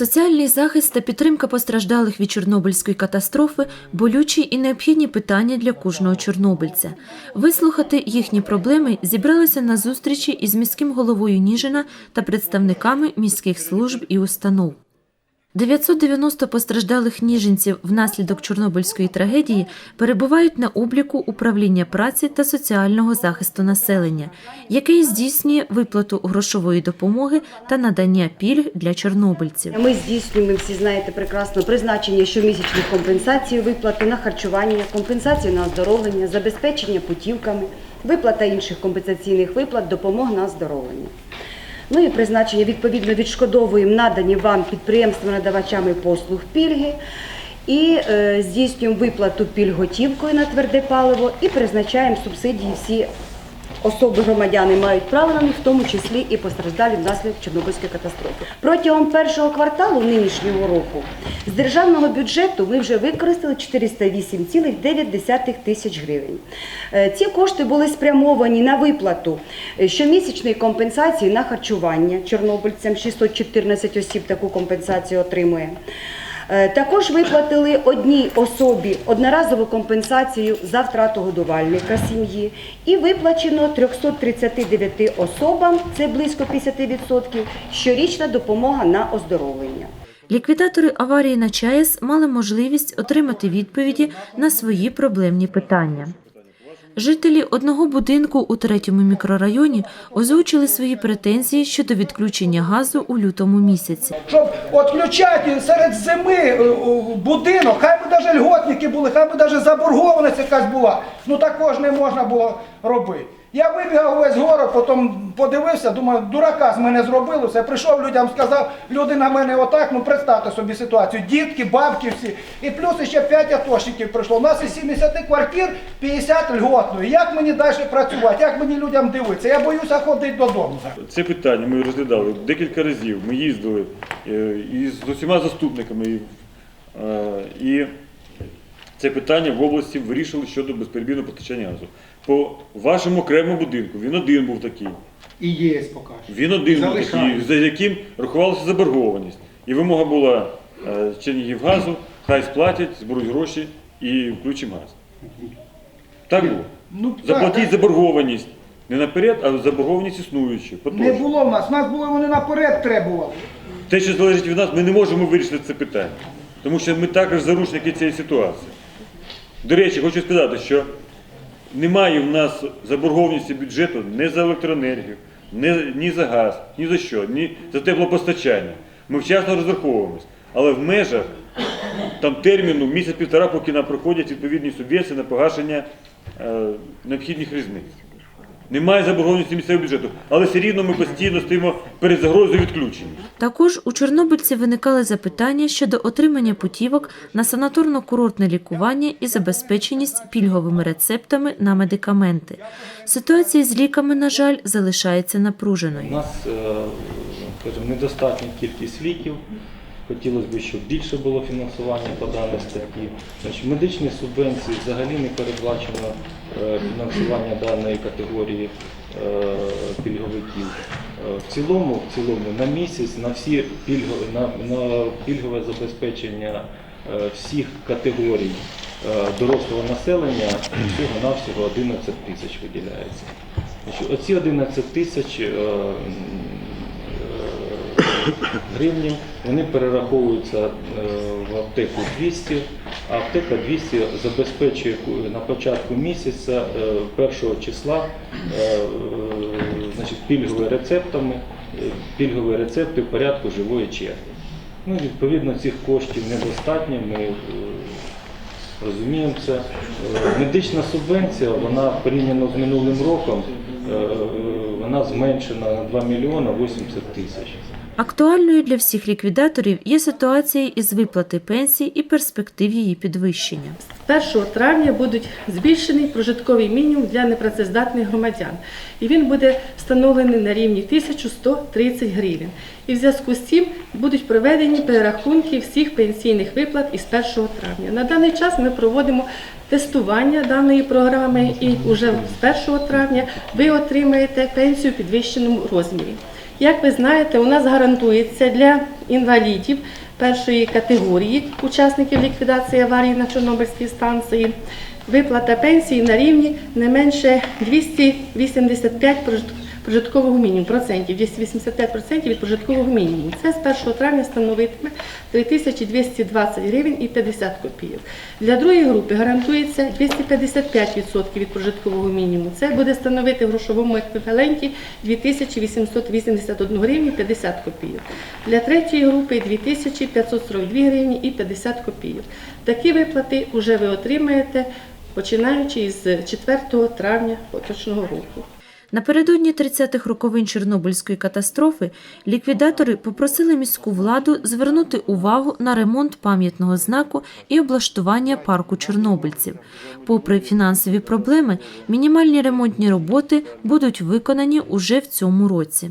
Соціальний захист та підтримка постраждалих від Чорнобильської катастрофи болючі і необхідні питання для кожного чорнобильця. Вислухати їхні проблеми зібралися на зустрічі із міським головою Ніжина та представниками міських служб і установ. 990 постраждалих ніженців внаслідок Чорнобильської трагедії перебувають на обліку управління праці та соціального захисту населення, який здійснює виплату грошової допомоги та надання пільг для чорнобильців. Ми здійснюємо, всі знаєте прекрасно, призначення щомісячних компенсацій, виплати на харчування, компенсацію на оздоровлення, забезпечення путівками, виплата інших компенсаційних виплат, допомог на оздоровлення. Ну і призначення відповідно відшкодовуємо надані вам підприємствами-надавачами послуг пільги. І е, здійснюємо виплату пільготівкою на тверде паливо і призначаємо субсидії всі особи громадяни мають право на них, в тому числі і постраждалі внаслідок Чорнобильської катастрофи. Протягом першого кварталу нинішнього року з державного бюджету ми вже використали 408,9 тисяч гривень. Е, Ці кошти були спрямовані на виплату е, щомісячної компенсації на харчування чорнобильцям. 614 осіб таку компенсацію отримує. Е, Також виплатили одній особі одноразову компенсацію за втрату годувальника сім'ї і виплачено 339 особам, це близько 50%, щорічна допомога на оздоровлення. Ліквідатори аварії на ЧАЕС мали можливість отримати відповіді на свої проблемні питання. Жителі одного будинку у третьому мікрорайоні озвучили свої претензії щодо відключення газу у лютому місяці. щоб відключати серед зими е, е, будинок, хай би навіть льготники були, хай би навіть заборгованість якась була, ну також не можна було робити. Я вибігав весь город, потім подивився, думаю, дурака з мене зробили все. Прийшов людям, сказав, люди на мене отак, ну представте собі ситуацію. Дітки, бабки всі. І плюс ще 5 атошників прийшло. У нас із 70 квартир 50 льготної. Як мені далі працювати? Як мені людям дивитися? Я боюся ходити додому. Це питання ми розглядали декілька разів. Ми їздили е, із з усіма заступниками. е, І це питання в області вирішили щодо безперебійного постачання газу. По вашому окремому будинку він один був такий. І є поки що. Він один був такий, за яким рахувалася заборгованість. І вимога була е, Чернігівгазу, хай сплатять, зберуть гроші і включимо газ. Так було. Ну, Заплатіть так. заборгованість. Не наперед, а заборгованість існуючу. Не було в нас, нас були вони наперед требували. Те, що залежить від нас, ми не можемо вирішити це питання. Тому що ми також заручники цієї ситуації. До речі, хочу сказати, що немає в нас заборгованості бюджету ні за електроенергію, ні, ні за газ, ні за що, ні за теплопостачання. Ми вчасно розраховуємось. Але в межах там терміну місяць-півтора, поки нам проходять відповідні субвенції на погашення е, необхідних різниць. Немає заборгованості місцевого бюджету, але все рівно ми постійно стоїмо перед загрозою відключення. Також у чорнобильців виникали запитання щодо отримання путівок на санаторно-курортне лікування і забезпеченість пільговими рецептами на медикаменти. Ситуація з ліками, на жаль, залишається У напруженою. нас е, скажімо, недостатня кількість ліків. Хотілося б, щоб більше було фінансування по даній статті. Значить, медичні субвенції взагалі не передбачено е, фінансування даної категорії е, пільговиків. Е, В цілому, в цілому на місяць на всі пільгові, на, на пільгове забезпечення всіх категорій дорослого населення всього-навсього 11 тисяч виділяється. Оці 11 тисяч е, е, вони перераховуються е, в аптеку 200, а аптека 200 забезпечує на початку місяця, е, першого числа, е, е, значить, пільговими рецептами, е, пільгові рецепти в порядку живої черги. Ну, відповідно, цих коштів недостатньо. Ми е, розуміємо це. Е, Медична субвенція, вона порівняно з минулим роком, е, вона зменшена на 2 мільйона 80 тисяч. Актуальною для всіх ліквідаторів є ситуація із виплати пенсій і перспектив її підвищення. З 1 травня будуть збільшений прожитковий мінімум для непрацездатних громадян. І він буде встановлений на рівні 1130 гривень. І в зв'язку з цим будуть проведені перерахунки всіх пенсійних виплат із 1 травня. На даний час ми проводимо тестування даної програми і вже з 1 травня ви отримаєте пенсію в підвищеному розмірі. Як ви знаєте, у нас гарантується для інвалідів першої категорії учасників ліквідації аварії на Чорнобильській станції виплата пенсії на рівні не менше 285 прожит- прожиткового мінімуму, процентів, 285 процентів від прожиткового мінімуму. Це з 1 травня становитиме 3220 гривень і 50 копійок. Для другої групи гарантується 255% від прожиткового мінімуму. Це буде становити в грошовому еквіваленті 2881 гривні 50 копійок. Для третьої групи 2542 гривні і 50 копійок. Такі виплати вже ви отримаєте починаючи з 4 травня поточного року. Напередодні 30-х роковин Чорнобильської катастрофи ліквідатори попросили міську владу звернути увагу на ремонт пам'ятного знаку і облаштування парку чорнобильців. Попри фінансові проблеми, мінімальні ремонтні роботи будуть виконані уже в цьому році.